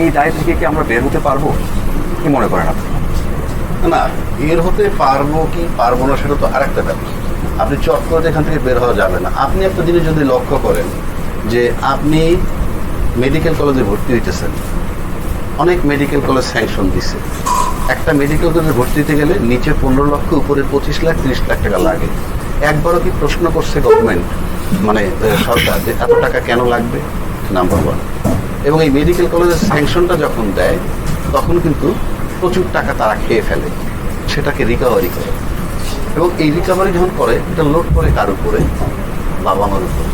এই দায় থেকে কি আমরা বের হতে পারব? কি মনে করেন আপনি? না, বের হতে পারব কি পারব না সেটা তো আরেকটা ব্যাপার। আপনি চট করে এখান থেকে বের হওয়া যাবে না। আপনি একটা জিনিস যদি লক্ষ্য করেন যে আপনি মেডিকেল কলেজে ভর্তি হইতেছেন। অনেক মেডিকেল কলেজ স্যাংশন দিছে। একটা মেডিকেল কলেজে ভর্তি হতে গেলে নিচে পনেরো লক্ষ, উপরে পঁচিশ লাখ, তিরিশ লাখ টাকা লাগে। একবারও কি প্রশ্ন করছে গভর্নমেন্ট মানে সরকার যে এত টাকা কেন লাগবে? নাম্বার ওয়ান এবং এই মেডিকেল কলেজের স্যাংশনটা যখন দেয়, তখন কিন্তু প্রচুর টাকা তারা খেয়ে ফেলে। সেটাকে রিকভারি করে। এবং এই রিকভারি যখন করে, এটা লোড করে কার উপরে? বাবা মার উপরে।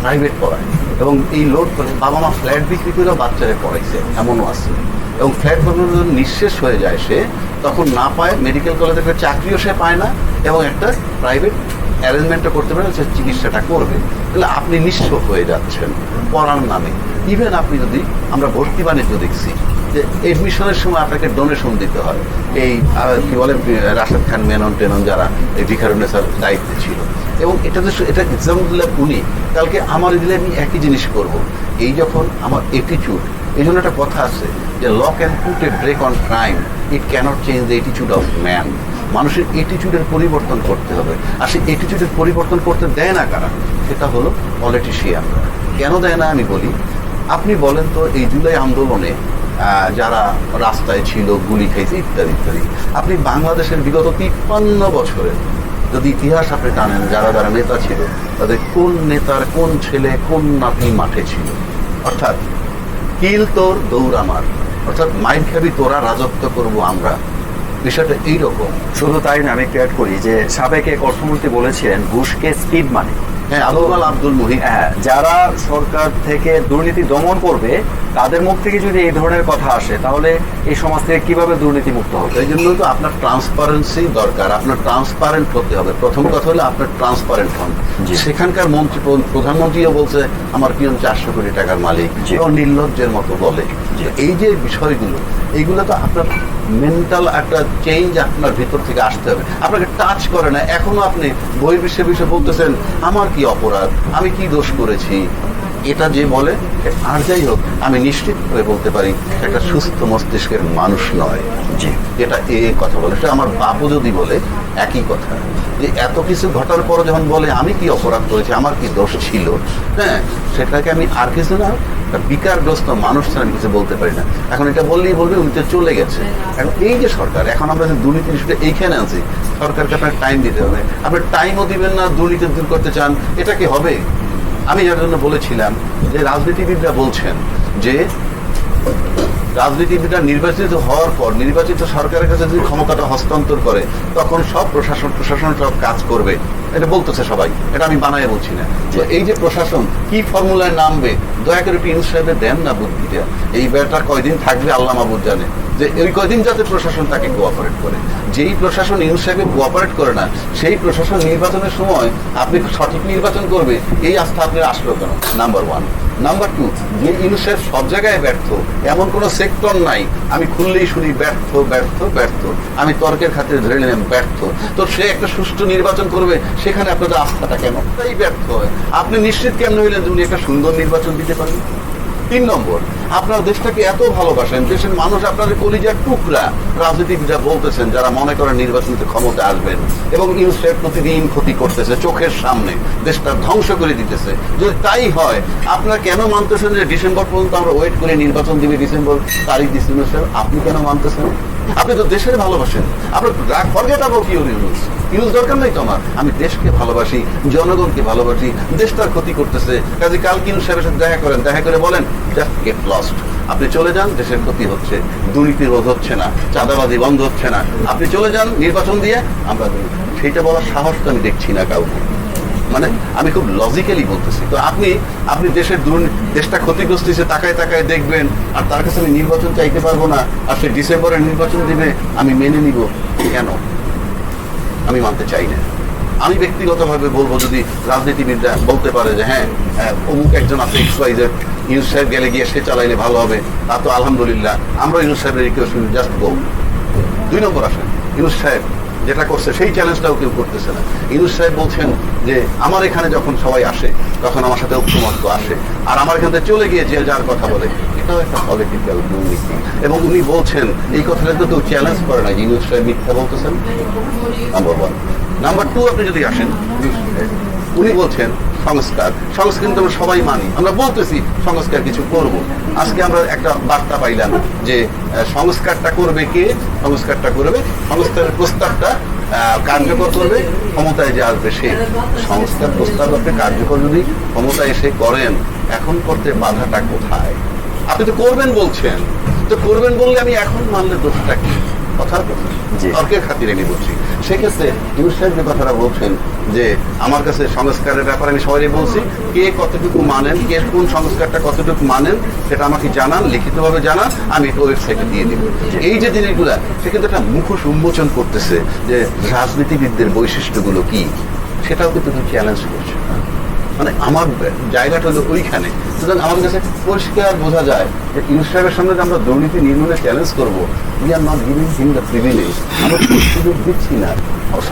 প্রাইভেট পড়ায়। এবং এই লোড করে বাবা মা ফ্ল্যাট বিক্রি করে বাচ্চারা পড়াইছে, এমনও আছে। এবং ফ্ল্যাট কখনো যখন নিঃশেষ হয়ে যায় সে, তখন না পায় মেডিকেল কলেজে একটা চাকরিও সে পায় না, এবং একটা প্রাইভেট অ্যারেঞ্জমেন্টও করতে পারে সে চিকিৎসাটা করবে। তাহলে আপনি নিঃস্ব হয়ে যাচ্ছেন পড়ার নামে। ইভেন আপনি যদি, আমরা ভর্তি বাণিজ্য দেখছি, যে এডমিশনের সময় আপনাকে ডোনেশন দিতে হয়। এই কি বলে রাশেদ খান, মেনন টেনন যারা এই ভিকারুনেসার দায়িত্বে ছিল। এবং এটা যে এটা এক্সাম দিলে উনি, কালকে আমার দিলে আমি একই জিনিস করব। এই যখন আমার এটিচিউড এই জন্য একটা কথা আছে যে lock and put a brake on crime it cannot change the এটিচিউড of man মানুষের এটিচিউডের পরিবর্তন করতে হবে। আর সেই এটিচিউডের পরিবর্তন করতে দেয় না কারা? সেটা হলো পলিটিশিয়ান কেন দেয় না আমি বলি? আপনি বলেন তো এই জুলাই আন্দোলনে যারা রাস্তায় ছিল, গুলি খাইছে, ইত্যাদি ইত্যাদি। আপনি বাংলাদেশের বিগত তিপ্পান্ন বছরে যদি ইতিহাস আপনি টানেন, যারা যারা নেতা ছিল, তাদের কোন নেতার কোন ছেলে, কোন নাতি মাঠে ছিল? অর্থাৎ, কিল তোর, দৌড় আমার। অর্থাৎ মাইর খাবি তোরা, রাজত্ব করব আমরা। বিষয়টা এইরকম। শুধু তাই না, আমি একটু অ্যাড করি যে সাবেক এক অর্থমন্ত্রী বলেছিলেন, ঘুষকে স্পিড মানে আবুল আব্দুল মুহিত। হ্যাঁ যারা সরকার থেকে দুর্নীতি দমন করবে তাদের মুখ থেকে যদি এই ধরনের কথা আসে তাহলে এই সমাজ থেকে কীভাবে দুর্নীতি মুক্ত হবে? এই জন্য তো আপনার ট্রান্সপারেন্সি দরকার আপনার ট্রান্সপারেন্ট হতে হবে। প্রথম কথা হলো আপনার ট্রান্সপারেন্ট হন। সেখানকার মন্ত্রী প্রধানমন্ত্রীও বলছে আমার পিয়ন চারশো কোটি টাকার মালিক। এবং নির্লজ্জের মতো বলে। এই যে বিষয়গুলো এইগুলো তো আপনার মেন্টাল একটা চেঞ্জ আপনার ভিতর থেকে আসতে হবে। আপনাকে টাচ করে না। এখনও আপনি বহির্বিশ্বের বিষয়ে বলতেছেন, আমার কি অপরাধ? আমি কি দোষ করেছি? এটা যে বলে আর যাই হোক আমি নিশ্চিত করে বলতে পারি একটা সুস্থ মস্তিষ্কের মানুষ নয়। জি। এটা এ কথা বলে। সেটা আমার বাপও যদি বলে একই কথা। যে এত কিছু ঘটার পর যখন বলে আমি কি অপরাধ করেছি আমার কি দোষ ছিল? হ্যাঁ সেটাকে আমি আর কিছু না একটা বিকারগ্রস্ত মানুষ ছাড়া আমি কিছু বলতে পারি না। এখন এটা বললেই বলবে উনি তো চলে গেছে। এখন এই যে সরকার এখন আমরা যে দুর্নীতি ইস্যুটা এইখানে আছি সরকারকে আপনার টাইম দিতে হবে। আপনি টাইমও দিবেন না দুর্নীতি দূর করতে চান এটা কি হবে? আমি যার জন্য বলেছিলাম যে রাজনীতিবিদরা বলছেন যে রাজনীতিবিদরা নির্বাচিত হওয়ার পর, নির্বাচিত সরকারের কাছে যদি ক্ষমতাটা হস্তান্তর করে, তখন সব প্রশাসন প্রশাসন সব কাজ করবে। এটা বলতেছে সবাই, এটা আমি বানায় বলছি না। তো এই যে প্রশাসন কি ফর্মুলায় নামবে, দয়া করে একটু ইউনুস দেন না বুদ্ধিটা। এই ব্যাপারটা কয়দিন থাকবে আল্লাহ মাহবুদ জানে। যে এই কয়দিন যাতে প্রশাসন তাকে কোঅপারেট করে। যেই প্রশাসন ইউনুস সাহেবকে কোঅপারেট করে না, সেই প্রশাসন নির্বাচনের সময় আপনি সঠিক নির্বাচন করবে, এই আস্থা আপনার আসলো কেন? নাম্বার ওয়ান নাম্বার টু যে ইউনুস সাহেব সব জায়গায় ব্যর্থ, এমন কোনো সেক্টর নাই। আমি খুললেই শুনি, ব্যর্থ ব্যর্থ ব্যর্থ। আমি তর্কের খাতিরে ধরে নিলাম, ব্যর্থ। তো সে একটা সুষ্ঠু নির্বাচন করবে সেখানে আপনাদের আস্থাটা কেন তাই ব্যর্থ হয়। আপনি নিশ্চিত কেমন হইলেন যে উনি একটা সুন্দর নির্বাচন দিতে পারবেন? তিন নম্বর, আপনার দেশটাকে এত ভালোবাসেন দেশের মানুষ আপনাদের কলিজার টুকরা রাজনীতিবিদরা বলতেছেন, যারা মনে করেন নির্বাচনীতে ক্ষমতা আসবেন এবং ইউসেফ প্রতিদিন ক্ষতি করতেছে চোখের সামনে, দেশটা ধ্বংস করে দিতেছে। যদি তাই হয়, আপনারা কেন মানতেছেন যে ডিসেম্বর পর্যন্ত আমরা ওয়েট করে নির্বাচন দিবে, ডিসেম্বর তারিখ ডিসেম্বর আপনি কেন মানতেছেন? আপনি তো দেশের ভালোবাসেন। দরকার নেই তো আমি দেশকে ভালোবাসি, জনগণকে ভালোবাসি, দেশটার ক্ষতি করতেছে। কাজে কাল কিনু সাহেবের সাথে দেখা করেন, দেখা করে বলেন জাস্ট গেট লস্ট আপনি চলে যান, দেশের ক্ষতি হচ্ছে, দুর্নীতি রোধ হচ্ছে না, চাঁদাবাজি বন্ধ হচ্ছে না। আপনি চলে যান, নির্বাচন দিয়ে আমরা। সেইটা বলার সাহস তো আমি দেখছি না কাউকে। মানে আমি খুব লজিক্যালি বলতেছি। তো আপনি আপনি দেশের দুর্নীতি দেশটা ক্ষতিগ্রস্ত হয়েছে তাকায় তাকায় দেখবেন আর তার কাছে আমি নির্বাচন চাইতে পারব না আর সে ডিসেম্বরে নির্বাচন দিবে আমি মেনে নিব। কেন? আমি মানতে চাই না। আমি ব্যক্তিগতভাবে বলব যদি রাজনীতিবিদরা বলতে পারে যে হ্যাঁ হ্যাঁ, অমুক একজন আছে এক্স ওয়াই জেড ইউনুস সাহেব গেলে গিয়ে সে চালাইলে ভালো হবে তা তো আলহামদুলিল্লাহ। আমরা ইউনুস সাহেবের রিকোয়েস্ট জাস্ট গো দুই নম্বর আসেন ইউনুস সাহেব যেটা করছে, সেই চ্যালেঞ্জটাও কেউ করতেছে না। ইউনুস সাহেব বলছেন যে, আমার এখানে যখন সবাই আসে, তখন আমার সাথে ঐক্যমত্য আসে। আর আমার এখান চলে গিয়ে যে যাওয়ার কথা বলে, এটাও একটা পলিটিক্যাল দুর্নীতি। এবং উনি বলছেন, এই কথাটা তো কেউ চ্যালেঞ্জ করে না ইউস সাহেব মিথ্যা বলতেছেন? নাম্বার ওয়ান নাম্বার টু আপনি যদি আসেন, উনি বলছেন সংস্কার। সংস্কার কিন্তু আমরা সবাই মানি। আমরা বলতেছি সংস্কার কিছু করব। আজকে আমরা একটা বার্তা পাইলাম যে সংস্কারটা করবে কে? সংস্কারটা করবে সংস্কারের প্রস্তাবটা কার্যকর করবে ক্ষমতায় যে আসবে সে। সংস্কার প্রস্তাব আপনি কার্যকর যদি ক্ষমতায় এসে করেন এখন করতে বাধাটা কোথায়? আপনি তো করবেন বলছেন। তো করবেন বললে আমি এখন মানলে দোষটা কি? কথার কথা। তর্কের খাতিরে আমি বলছি সেক্ষেত্রে ইউনুস সাহেব যে কথাটা বলছেন যে আমার কাছে সংস্কারের ব্যাপারে আমি সবাই বলছি, কে কতটুকু মানেন, কে কোন সংস্কারটা কতটুকু মানেন, সেটা আমাকে জানান, লিখিতভাবে জানান, আমি এটা ওয়েবসাইটে দিয়ে দিব। এই যে জিনিসগুলো, সে কিন্তু একটা মুখোশ উন্মোচন করতেছে যে রাজনীতিবিদদের বৈশিষ্ট্যগুলো কি, সেটাও কিন্তু তুমি চ্যালেঞ্জ করছে। মানে আমার জায়গাটা হলো ওইখানে। সুতরাং আমাদের কাছে পরিষ্কার বোঝা যায় যে ইউনুস সাহেবের সামনে যে আমরা দুর্নীতি নির্মূলে চ্যালেঞ্জ করব we are not giving him the privilege আমরা সুযোগ দিচ্ছি না।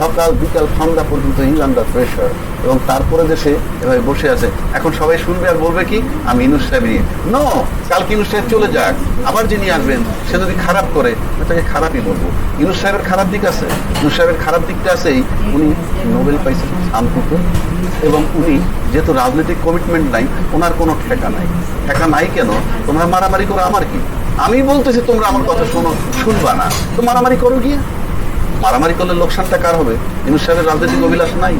সকাল, বিকাল, সন্ধ্যা পর্যন্ত ইজ আন্ডার প্রেশার এবং তারপরে যে সে এভাবে বসে আছে, এখন সবাই শুনবে আর বলবে কি, আমি ইনুস নিয়ে নো কালকে ইনুস সাহেব চলে যাক। আবার যিনি আসবেন, সে যদি খারাপ করে তাকে খারাপই বলব। ইনুস সাহেবের খারাপ দিক আছে। ইনুস সাহেবের খারাপ দিকটা আছেই, উনি নোবেল পাইছেন শান্তিতে এবং উনি যেহেতু রাজনৈতিক কমিটমেন্ট নাই, ওনার কোনো ঠেকা নাই। ঠেকা নাই কেন? তোমরা মারামারি করো আমার কি? আমি বলতেছি, তোমরা আমার কথা শোনো, শুনবা না। তো মারামারি করো গিয়ে। মারামারি করলে লোকসানটা কার হবে? ইনুস সাহেবের রাজনৈতিক অভিলাষ নাই?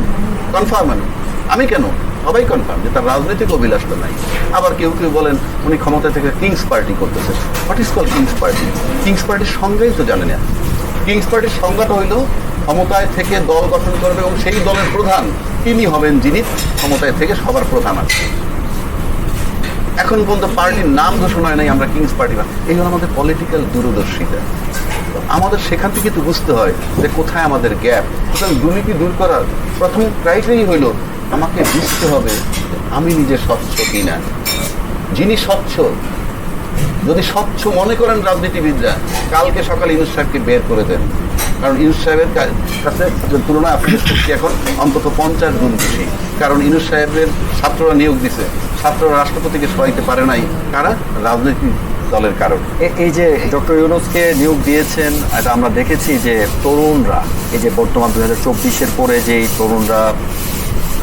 কনফার্ম আমি। আমি কেন? সবাই কনফার্ম যে তার রাজনৈতিক অভিলাষটা নাই। আবার কেউ কেউ বলেন, উনি ক্ষমতা থেকে কিংস পার্টি করতেছে। What is call king's party king's পার্টির সংজ্ঞাই তো জানেন কিংস পার্টির সংজ্ঞাটা হইল ক্ষমতায় থেকে দল গঠন করবে এবং সেই দলের প্রধান তিনি হবেন যিনি ক্ষমতায় থেকে সবার প্রধান আছে এখন পর্যন্ত পার্টির নাম ঘোষণা হয় নাই, আমরা কিংস পার্টি না এই হলো আমাদের পলিটিক্যাল দূরদর্শিতা। আমাদের সেখান থেকে তো বুঝতে হয় যে কোথায় আমাদের গ্যাপ সুতরাং দুর্নীতি দূর করার প্রথম ক্রাইটেরিয়া হইল, আমাকে বুঝতে হবে আমি নিজে স্বচ্ছ কিনা। যিনি স্বচ্ছ, যদি স্বচ্ছ মনে করেন রাজনীতিবিদরা, কালকে সকালে ইউনুস বের করে দেন। কারণ ইউনুস সাহেবের কা- কাছে যে তুলনায় আপনাদের এখন, অন্তত পঞ্চাশ গুণ বেশি। কারণ ইউনুস সাহেবের ছাত্ররা নিয়োগ দিছে। ছাত্ররা রাষ্ট্রপতিকে সহাইতে পারে নাই। কারা? রাজনৈতিক দলের কারণ। এই যে ডক্টর ইউনুসকে নিয়োগ দিয়েছেন, এটা আমরা দেখেছি যে তরুণরা, এই যে বর্তমান দু হাজার চব্বিশের পরে যে তরুণরা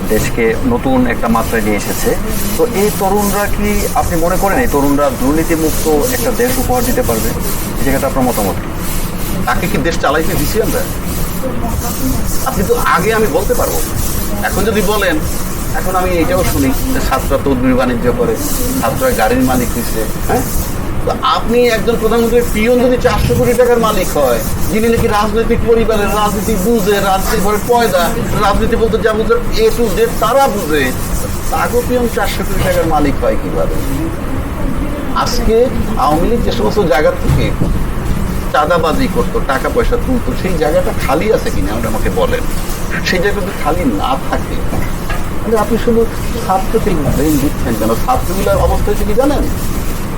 দেশকে নতুন একটা মাত্রায় নিয়ে এসেছে, তো এই তরুণরা কি আপনি মনে করেন এই তরুণরা দুর্নীতিমুক্ত একটা দেশ উপহার দিতে পারবে? জায়গাটা আপনার মতামত? তাকে কি দেশ দিছি আমরা? আপনি তো আগে আমি বলতে পারব। এখন যদি বলেন, এখন আমি এটাও শুনি যে ছাত্ররা তদবির বাণিজ্য করে ছাত্ররা গাড়ির মালিক হয়েছে হ্যাঁ? তো আপনি একজন প্রধানমন্ত্রীর পিয়ন যদি চারশো কোটি টাকার মালিক হয়, যিনি নাকি রাজনৈতিক পরিবারের রাজনীতি বুঝে রাজনীতি ঘরে পয়দা, রাজনীতি বলতে যা বুঝে, এ টু জেড তারা বুঝে, তাগো পিয়ন চারশো কোটি টাকার মালিক হয় কীভাবে? আজকে আওয়ামী লীগ যে সমস্ত জায়গা থেকে চাঁদাবাজি করতো টাকা পয়সা তুলতো, সেই জায়গাটা খালি আছে কিনা আপনি আমাকে বলেন। সেই জায়গাটা খালি না থাকে আপনি শুধু ছাত্রকে ব্রেন দিচ্ছেন কেন ছাত্রগুলোর অবস্থা হচ্ছে কি জানেন?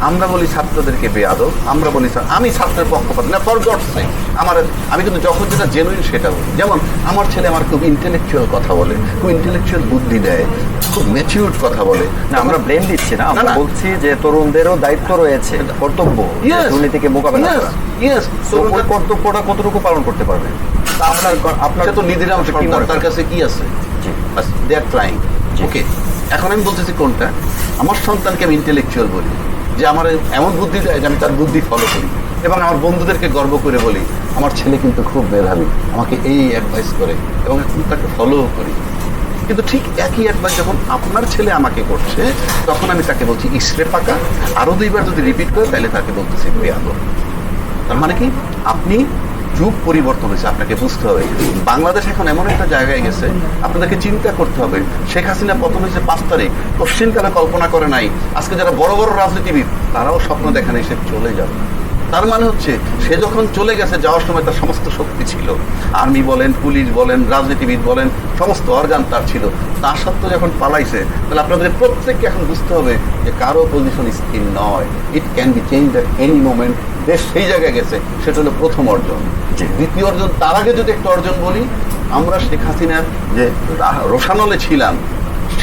আমরা বলি ছাত্রদেরকে বেয়াদব আমরা বলি আমি ছাত্রের পক্ষপাত না ফর গড সাই আমার আমি কিন্তু যখন যেটা জেনুইন সেটা বলি। যেমন আমার ছেলে আমার খুব ইন্টেলেকচুয়াল কথা বলে খুব ইন্টেলেকচুয়াল বুদ্ধি দেয় খুব ম্যাচিউর কথা বলে। না আমরা ব্লেম দিচ্ছি না আমরা। বলছি যে তরুণদেরও দায়িত্ব রয়েছে কর্তব্য. দুর্নীতিকে মোকাবেলা করা। ওই কর্তব্যটা কতটুকু পালন করতে পারবে? আপনার আপনার তো নিধিরাম সরকার তার কাছে কি আছে। দে আর ট্রাইং ওকে এখন আমি বলতেছি কোনটা? আমার সন্তানকে আমি ইন্টেলেকচুয়াল বলি। যে আমার এমন বুদ্ধি দেয় যে আমি তার বুদ্ধি ফলো করি। এবং আমার বন্ধুদেরকে গর্ব করে বলি, আমার ছেলে কিন্তু খুব মেধাবী, আমাকে এই অ্যাডভাইস করে এবং এখন তাকে ফলোও করি। কিন্তু ঠিক একই অ্যাডভাইস যখন আপনার ছেলে আমাকে করছে, তখন আমি তাকে বলছি ইসরে পাকা আরও দুইবার যদি রিপিট করে, তাহলে তাকে বলতেছি বেয়াদব তার মানে কি? আপনি যুগ পরিবর্তন হয়েছে, আপনাকে বুঝতে হবে। বাংলাদেশ এখন এমন একটা জায়গায় গেছে, আপনাদেরকে চিন্তা করতে হবে। শেখ হাসিনা প্রথম হয়েছে পাঁচ তারিখ কোশ্চিনকালে কল্পনা করে নাই। আজকে যারা বড় বড় রাজনীতিবিদ, তারাও স্বপ্ন দেখেন সে চলে যাবে। তার মানে হচ্ছে সে যখন চলে গেছে যাওয়ার সময় তার সমস্ত শক্তি ছিল। আর্মি বলেন পুলিশ বলেন রাজনীতিবিদ বলেন সমস্ত অর্গান তার ছিল। তার সত্ত্বেও যখন পালাইছে তাহলে আপনাদের প্রত্যেককে এখন বুঝতে হবে যে কারও পজিশন স্থির নয়। It can be change that any moment দেশ সেই জায়গায় গেছে সেটা হলো প্রথম অর্জন। দ্বিতীয় অর্জন তার আগে যদি একটা অর্জন বলি আমরা শেখ হাসিনার যে রোশানলে ছিলাম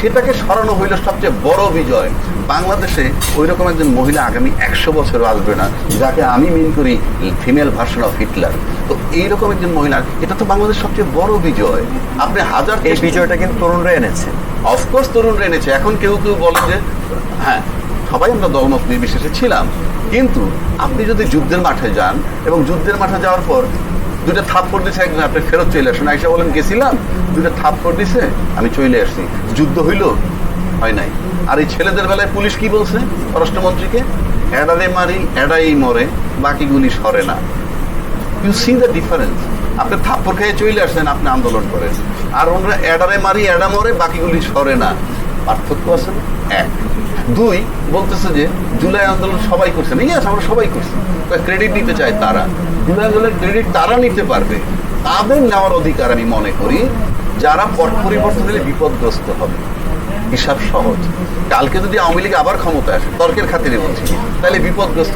সেটাকে সরানো হইল সবচেয়ে বড় বিজয়। বাংলাদেশে ওই রকম একজন মহিলা আগামী একশো বছরও আসবে না যাকে আমি মিন করি ফিমেল ভার্সন অফ হিটলার তো এইরকম একজন মহিলা এটা তো বাংলাদেশ সবচেয়ে বড় বিজয়। আপনি হাজার এই বিজয়টা কিন্তু তরুণরা এনেছে। অফকোর্স তরুণরা এনেছে এখন কেউ কেউ বলে যে হ্যাঁ সবাই আমরা দলমত নির্বিশেষে ছিলাম। কিন্তু আপনি যদি যুদ্ধের মাঠে যান এবং যুদ্ধের মাঠে যাওয়ার পর দুটো থাপ্পড় দিছে একজন আপনি ফেরত চলে আসুন। আইসা বলেন, গেছিলাম? দুটো থাপ্পড় দিছে, আমি চলে আসছি। যুদ্ধ হইল? হয় নাই। আর এই ছেলেদের বেলায় পুলিশ কি বলছে পররাষ্ট্রমন্ত্রীকে? এডারে মারি, এডাই মরে বাকিগুলি সরে না। ইউ সি দ্য ডিফারেন্স আপনি থাপ্পড় খেয়ে চলে আসছেন, আপনি আন্দোলন করেন। আর ওনারা, এডারে মারি, এডা মরে বাকিগুলি সরে না। পার্থক্য আছে না? এক। দুই, বলতেছে যে জুলাই আন্দোলন সবাই করছে না। ইয়াস, আমরা সবাই করছি। ক্রেডিট নিতে চায় তারা। জুলাই আন্দোলনের ক্রেডিট তারা নিতে পারবে। তাদের নেওয়ার অধিকার আমি মনে করি, যারা পট পরিবর্তন হলে বিপদগ্রস্ত হবে। হিসাব সহজ। কালকে যদি আওয়ামী লীগ আবার ক্ষমতা আসে, তর্কের খাতিরে বলছি। তাহলে বিপদগ্রস্ত